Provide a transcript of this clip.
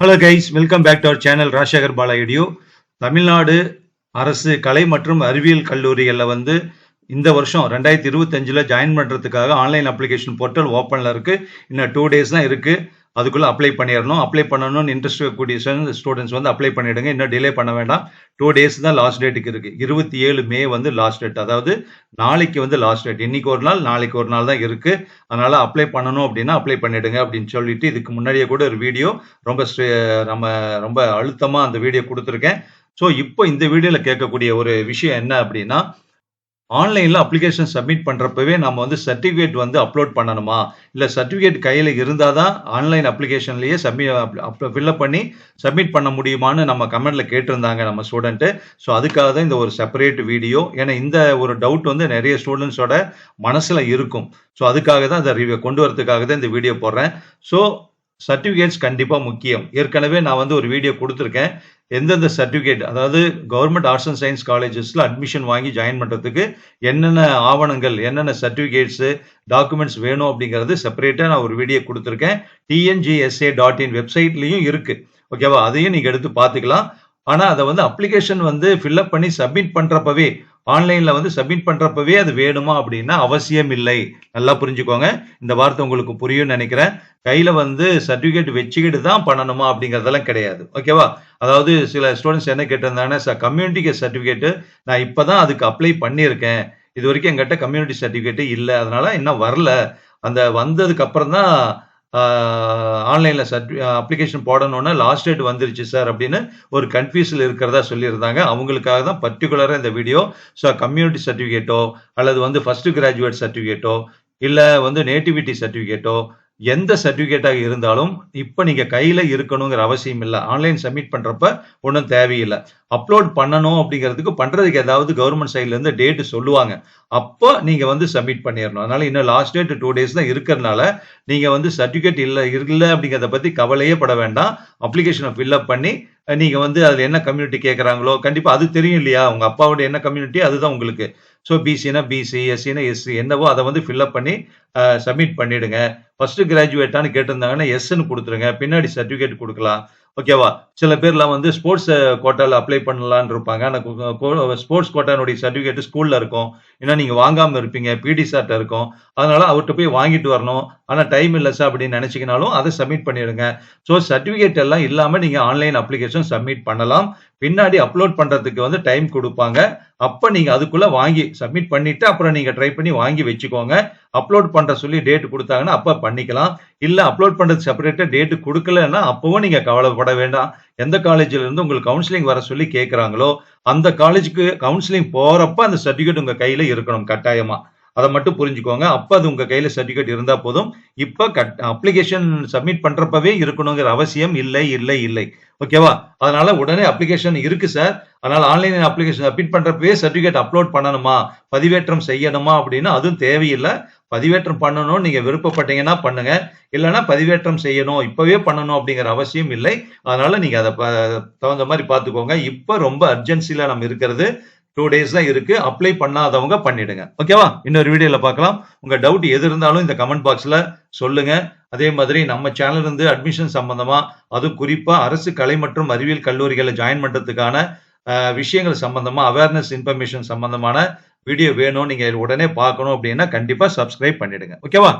Hello guys welcome back to our channel Rajasekar பாலாயுடியோ Tamil Nadu அரசு கலை மற்றும் அறிவியல் கல்லூரிகளில் வந்து இந்த வருஷம் ரெண்டாயிரத்தி இருபத்தஞ்சில் ஜாயின் பண்ணுறதுக்காக ஆன்லைன் அப்ளிகேஷன் போர்ட்டல் ஓப்பனில் இருக்குது இன்னும் டூ டேஸ் தான் இருக்குது அதுக்குள்ளே அப்ளை பண்ணிடணும் அப்ளை பண்ணணும்னு இன்ட்ரெஸ்ட் இருக்கக்கூடிய ஸ்டூடெண்ட்ஸ் வந்து அப்ளை பண்ணிவிடுங்க இன்னும் டிலே பண்ண வேண்டாம். டூ டேஸ் தான் லாஸ்ட் டேட்டுக்கு இருக்குது இருபத்தி ஏழு மே வந்து லாஸ்ட் டேட் அதாவது நாளைக்கு வந்து லாஸ்ட் டேட் இன்றைக்கி ஒரு நாள் நாளைக்கு ஒரு நாள் தான் இருக்குது அதனால் அப்ளை பண்ணணும் அப்படின்னா அப்ளை பண்ணிவிடுங்க அப்படின்னு சொல்லிட்டு இதுக்கு முன்னாடியே கூட ஒரு வீடியோ ரொம்ப நம்ம ரொம்ப அழுத்தமாக அந்த வீடியோ கொடுத்துருக்கேன். ஸோ இப்போ இந்த வீடியோவில் கேட்கக்கூடிய ஒரு விஷயம் என்ன அப்படின்னா ஆன்லைனில் அப்ளிகேஷன் சப்மிட் பண்ணுறப்பவே நம்ம வந்து சர்டிஃபிகேட் வந்து அப்லோட் பண்ணணுமா? இல்லை சர்டிஃபிகேட் கையில் இருந்தால் தான் ஆன்லைன் அப்ளிகேஷன்லேயே சப்மி ஃபில்அப் பண்ணி சப்மிட் பண்ண முடியுமான்னு நம்ம கமெண்டில் கேட்டிருந்தாங்க நம்ம ஸ்டூடெண்ட்டு ஸோ அதுக்காக தான் இந்த ஒரு செப்பரேட் வீடியோ ஏன்னா இந்த ஒரு டவுட் வந்து நிறைய ஸ்டூடெண்ட்ஸோட மனசில் இருக்கும். ஸோ அதுக்காக தான் இந்த கொண்டு வரதுக்காக தான் இந்த வீடியோ போடுறேன். ஸோ சர்டிஃபிகேட்ஸ் கண்டிப்பாக முக்கியம். ஏற்கனவே நான் வந்து ஒரு வீடியோ கொடுத்துருக்கேன். எந்தெந்த சர்டிஃபிகேட் அதாவது கவர்மெண்ட் ஆர்ட்ஸ் அண்ட் சயின்ஸ் காலேஜஸில் அட்மிஷன் வாங்கி ஜாயின் பண்ணுறதுக்கு என்னென்ன ஆவணங்கள் என்னென்ன சர்டிஃபிகேட்ஸு டாக்குமெண்ட்ஸ் வேணும் அப்படிங்கிறது செப்பரேட்டாக நான் ஒரு வீடியோ கொடுத்துருக்கேன். டிஎன்ஜிஎஸ்ஏ டாட் இன் வெப்சைட்லேயும் இருக்குது ஓகேவா அதையும் நீங்கள் எடுத்து பார்த்துக்கலாம். ஆனால் அதை வந்து அப்ளிகேஷன் வந்து ஃபில்அப் பண்ணி சப்மிட் பண்ணுறப்பவே ஆன்லைனில் வந்து சப்மிட் பண்ணுறப்பவே அது வேணுமா அப்படின்னா அவசியம் இல்லை. நல்லா புரிஞ்சுக்கோங்க. இந்த வார்த்தை உங்களுக்கு புரியும்னு நினைக்கிறேன். கையில் வந்து சர்டிஃபிகேட் வச்சுக்கிட்டு தான் பண்ணணுமா அப்படிங்கிறதெல்லாம் கிடையாது. ஓகேவா அதாவது சில ஸ்டூடெண்ட்ஸ் என்ன கேட்டிருந்தாங்கன்னா சார் கம்யூனிட்டி சர்டிஃபிகேட்டு நான் இப்போ தான் அதுக்கு அப்ளை பண்ணியிருக்கேன். இது வரைக்கும் எங்கிட்ட கம்யூனிட்டி சர்டிஃபிகேட்டு இல்லை. அதனால இன்னும் வரல. அந்த வந்ததுக்கு அப்புறம் தான் ஆன்லைனில் சர்டி அப்ளிகேஷன் போடணும்னா லாஸ்ட் டேட் வந்துருச்சு சார் அப்படின்னு ஒரு கன்ஃபியூஸில் இருக்கிறதா சொல்லியிருந்தாங்க. அவங்களுக்காக தான் பர்டிகுலராக இந்த வீடியோ ஸோ கம்யூனிட்டி சர்டிஃபிகேட்டோ அல்லது வந்து ஃபஸ்ட்டு கிராஜுவேட் சர்டிஃபிகேட்டோ இல்லை வந்து நேட்டிவிட்டி சர்டிஃபிகேட்டோ எந்த சர்டிஃபிகேட்டாக இருந்தாலும் இப்போ நீங்கள் கையில் இருக்கணுங்கிற அவசியம் இல்லை. ஆன்லைன் சப்மிட் பண்ணுறப்ப ஒன்றும் தேவையில்லை. அப்லோட் பண்ணணும் அப்படிங்கிறதுக்கு பண்ணுறதுக்கு ஏதாவது கவர்மெண்ட் சைட்லேருந்து டேட்டு சொல்லுவாங்க. அப்போ நீங்கள் வந்து சப்மிட் பண்ணிடணும். அதனால இன்னும் லாஸ்ட் டேட் டூ டேஸ் தான் இருக்கிறதுனால நீங்கள் வந்து சர்டிஃபிகேட் இல்லை இல்லை அப்படிங்கிறத பற்றி கவலையே பட வேண்டாம். அப்ளிகேஷனை ஃபில்அப் பண்ணி நீங்கள் வந்து அதில் என்ன கம்யூனிட்டி கேட்குறாங்களோ கண்டிப்பாக அது தெரியும் இல்லையா? உங்கள் அப்பாவோட என்ன கம்யூனிட்டி அதுதான் உங்களுக்கு. ஸோ பிசினா பிசி எஸ்சினா எஸ்சி என்னவோ அதை வந்து ஃபில்அப் பண்ணி சப்மிட் பண்ணிடுங்க. ஃபர்ஸ்ட் கிராஜுவேட்டான்னு கேட்டிருந்தாங்கன்னா எஸ்ன்னு கொடுத்துருங்க. பின்னாடி சர்டிஃபிகேட் கொடுக்கலாம். ஓகேவா சில பேர்லாம் வந்து ஸ்போர்ட்ஸ் கோட்டாவில் அப்ளை பண்ணலான்னு இருப்பாங்க. ஆனால் ஸ்போர்ட்ஸ் கோட்டானுடைய சர்டிஃபிகேட் ஸ்கூலில் இருக்கும். ஏன்னா நீங்கள் வாங்காமல் இருப்பீங்க. பிடி சார்ட்ட இருக்கும். அதனால அவர்கிட்ட போய் வாங்கிட்டு வரணும். ஆனால் டைம் இல்லை சார் அப்படின்னு நினச்சிக்கினாலும் அதை சப்மிட் பண்ணிடுங்க. ஸோ சர்டிஃபிகேட் எல்லாம் இல்லாமல் நீங்கள் ஆன்லைன் அப்ளிகேஷன் சப்மிட் பண்ணலாம். பின்னாடி அப்லோட் பண்ணுறதுக்கு வந்து டைம் கொடுப்பாங்க. அப்போ நீங்கள் அதுக்குள்ளே வாங்கி சப்மிட் பண்ணிவிட்டு அப்புறம் நீங்கள் ட்ரை பண்ணி வாங்கி வச்சுக்கோங்க. அப்லோட் பண்ணுற சொல்லி டேட் கொடுத்தாங்கன்னா அப்போ பண்ணிக்கலாம். இல்லை அப்லோட் பண்ணுறது செப்பரேட்டாக டேட்டு கொடுக்கலன்னா அப்போவும் நீங்கள் கவலைப்பட வேண்டாம். எந்த காலேஜிலேருந்து உங்களுக்கு கவுன்சிலிங் வர சொல்லி கேட்குறாங்களோ அந்த காலேஜுக்கு கவுன்சிலிங் போகிறப்ப அந்த சர்டிஃபிகேட் உங்கள் கையில் இருக்கணும் கட்டாயமாக அதை மட்டும் புரிஞ்சுக்கோங்க. அப்போ அது உங்கள் கையில் சர்டிஃபிகேட் இருந்தால் போதும். இப்போ கட் அப்ளிகேஷன் சப்மிட் பண்ணுறப்பவே இருக்கணுங்கிற அவசியம் இல்லை இல்லை இல்லை. ஓகேவா அதனால உடனே அப்ளிகேஷன் இருக்கு சார். அதனால ஆன்லைன் அப்ளிகேஷன் சப்மிட் பண்ணுறப்பவே சர்டிஃபிகேட் அப்லோட் பண்ணணுமா? பதிவேற்றம் செய்யணுமா அப்படின்னு அதுவும் தேவையில்லை. பதிவேற்றம் பண்ணணும் நீங்கள் விருப்பப்பட்டீங்கன்னா பண்ணுங்க. இல்லைன்னா பதிவேற்றம் செய்யணும். இப்போவே பண்ணணும் அப்படிங்கிற அவசியம் இல்லை. அதனால நீங்கள் அதை ப- தகுந்த மாதிரி பார்த்துக்கோங்க. இப்போ ரொம்ப அர்ஜென்சியில் நம்ம இருக்கிறது. டூ டேஸ் தான் இருக்கு. அப்ளை பண்ணாதவங்க பண்ணிடுங்க. ஓகேவா இன்னொரு வீடியோல பார்க்கலாம். உங்க டவுட் எது இருந்தாலும் இந்த கமெண்ட் பாக்ஸ்ல சொல்லுங்க. அதே மாதிரி நம்ம சேனல் இருந்து அட்மிஷன் சம்பந்தமா அதுவும் குறிப்பா அரசு கலை மற்றும் அறிவியல் கல்லூரிகளை ஜாயின் பண்றதுக்கான விஷயங்கள் சம்பந்தமா அவேர்னஸ் இன்ஃபர்மேஷன் சம்பந்தமான வீடியோ வேணும். நீங்க உடனே பார்க்கணும் அப்படின்னா கண்டிப்பா சப்ஸ்கிரைப் பண்ணிடுங்க. ஓகேவா